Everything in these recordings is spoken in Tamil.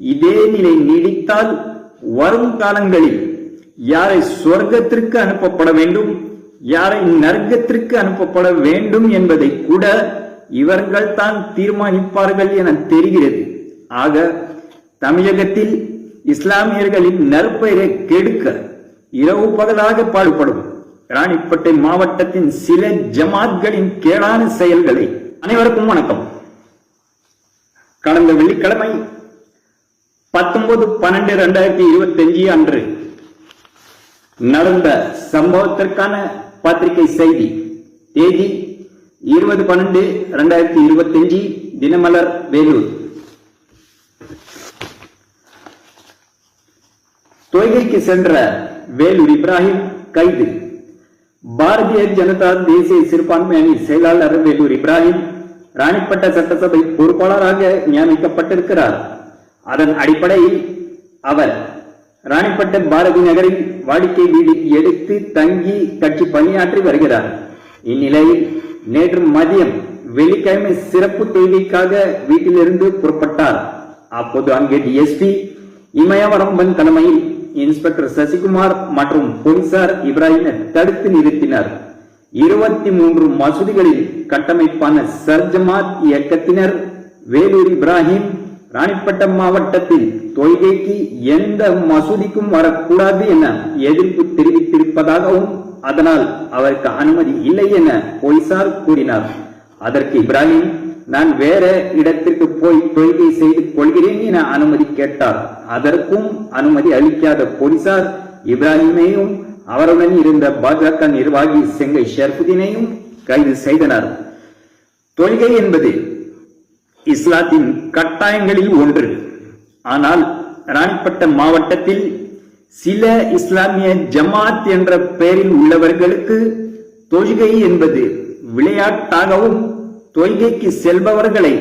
இதே நிலை நீடித்தால் வரும் காலங்களில் யாரை சொர்க்கத்திற்கு அனுப்பப்பட வேண்டும் யாரை நர்க்கத்திற்கு அனுப்பப்பட வேண்டும் என்பதை கூட இவர்கள் தான் தீர்மானிப்பார்கள் என தெரிகிறது. ஆக தமிழகத்தில் இஸ்லாமியர்களின் நற்பெயரை கெடுக்க இரவு பகலாக பாடுபடும் ராணிப்பேட்டை மாவட்டத்தின் சில ஜமாத்களின் கேடான செயல்களை அனைவருக்கும் வணக்கம். கடந்த வெள்ளிக்கிழமை பத்தொன்பது பன்னெண்டு ரெண்டாயிரத்தி இருபத்தி அஞ்சு அன்று நடந்த சம்பவத்திற்கான பத்திரிகை செய்தி. தேதி இருபது பன்னெண்டு ரெண்டாயிரத்தி இருபத்தி அஞ்சு தினமலர் வேலூர். தொய்கைக்கு சென்ற வேலூர் இப்ராஹிம் கைது. பாரதிய ஜனதா தேசிய சிறுபான்மை அணி செயலாளர் வேலூர் இப்ராஹிம் ராணிப்பட்ட சட்டசபை பொறுப்பாளராக நியமிக்கப்பட்டிருக்கிறார். அதன் அடிப்படையில் அவர் ராணிப்பட்டம் பாரதி நகரில் வாடிக்கை வீடு எடுத்து தங்கி கட்சி பணியாற்றி வருகிறார். இந்நிலையில் நேற்று மதியம் வெள்ளிக்கிழமை சிறப்பு தேவைக்காக வீட்டிலிருந்து புறப்பட்டார். அப்போது அங்கே டிஎஸ்பி இமயவரம்பன் தலைமையில் இன்ஸ்பெக்டர் சசிகுமார் மற்றும் போலீசார் இப்ராஹிமை தடுத்து நிறுத்தினர். இருபத்தி மூன்று மசூதிகளில் கட்டமைப்பான சர்ஜமாத் இயக்கத்தினர் வேலூர் இப்ராஹிம் ராணிப்பட்டம் மாவட்டத்தில் தொய்கைக்கு எந்த மசூதிக்கும் வரக்கூடாது என எதிர்ப்பு தெரிவித்திருப்பதாகவும் அதனால் அவருக்கு அனுமதி இல்லை என போலீசார் கூறினார். அதற்கு இப்ராஹிம் நான் வேற இடத்திற்கு போய் தொழுகை செய்து கொள்கிறேன் என அனுமதி கேட்டார். அதற்கும் அனுமதி அளிக்காத போலீசார் இப்ராஹிமையும் அவருடன் இருந்த பாஜக நிர்வாகி செங்கை ஷெர்புதீனையும் கைது செய்தனர். தொழுகை என்பது இஸ்லாத்தின் கட்டாயங்களில் ஒன்று. ஆனால் ராணிப்பட்ட மாவட்டத்தில் சில இஸ்லாமிய ஜமாத் என்ற பெயரில் உள்ளவர்களுக்கு தொழுகை என்பது விளையாட்டாகவும் தொய்கைக்கு செல்பவர்களை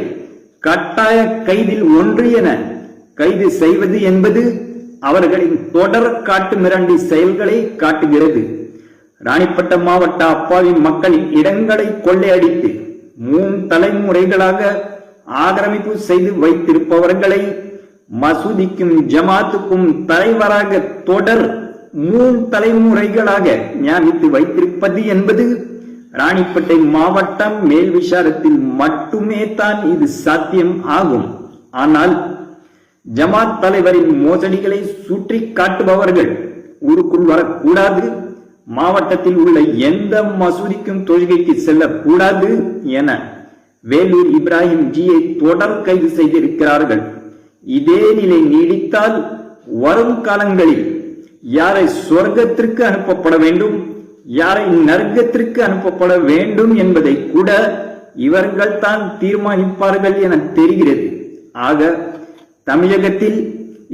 கட்டாய கைதில் ஒன்று என கைது செய்வது என்பது அவர்களின் தொடர் காட்டு மிரண்டி செயல்களை காட்டுகிறது. ராணிப்பட்ட மாவட்ட அப்பாவி மக்களின் இடங்களை கொள்ளையடித்து மூன்று தலைமுறைகளாக ஆக்கிரமிப்பு செய்து வைத்திருப்பவர்களை மசூதிக்கும் ஜமாத்துக்கும் தலைவராக தொடர் மூன்று தலைமுறைகளாக நியமித்து வைத்திருப்பது என்பது ராணிப்பேட்டை மாவட்டம் மேல் விசாரத்தில் மட்டுமே தான் இது சாத்தியம் ஆகும். ஆனால் ஜமாத் தலைவரின் மோசடிகளை சுற்றி காட்டுபவர்கள் ஊருக்குள் வரக்கூடாது மாவட்டத்தில் உள்ள எந்த மசூதிக்கும் தொழுகைக்கு செல்லக்கூடாது என வேலூர் இப்ராஹிம் ஜியை தொடர் கைது செய்திருக்கிறார்கள். இதே நிலை நீடித்தால் வரும் காலங்களில் யாரை சொர்க்கத்திற்கு அனுப்பப்பட வேண்டும் யாரை நர்க்கத்திற்கு அனுப்பப்பட வேண்டும் என்பதை கூட இவர்கள் தான் தீர்மானிப்பார்கள் என தெரிகிறது. ஆக தமிழகத்தில்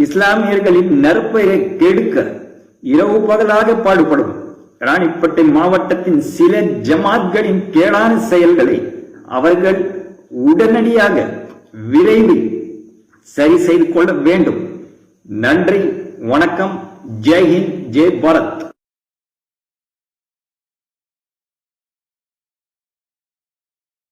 இஸ்லாமியர்களின் நற்பெயரை கெடுக்க இரவு பகலாக பாடுபடும். ராணிப்பேட்டை மாவட்டத்தின் சில ஜமாத்களின் கேடான செயல்களை அவர்கள் உடனடியாக விரைவில் சரி செய்து கொள்ள வேண்டும். நன்றி வணக்கம். ஜெய்ஹிந்த் ஜெய் பாரத்.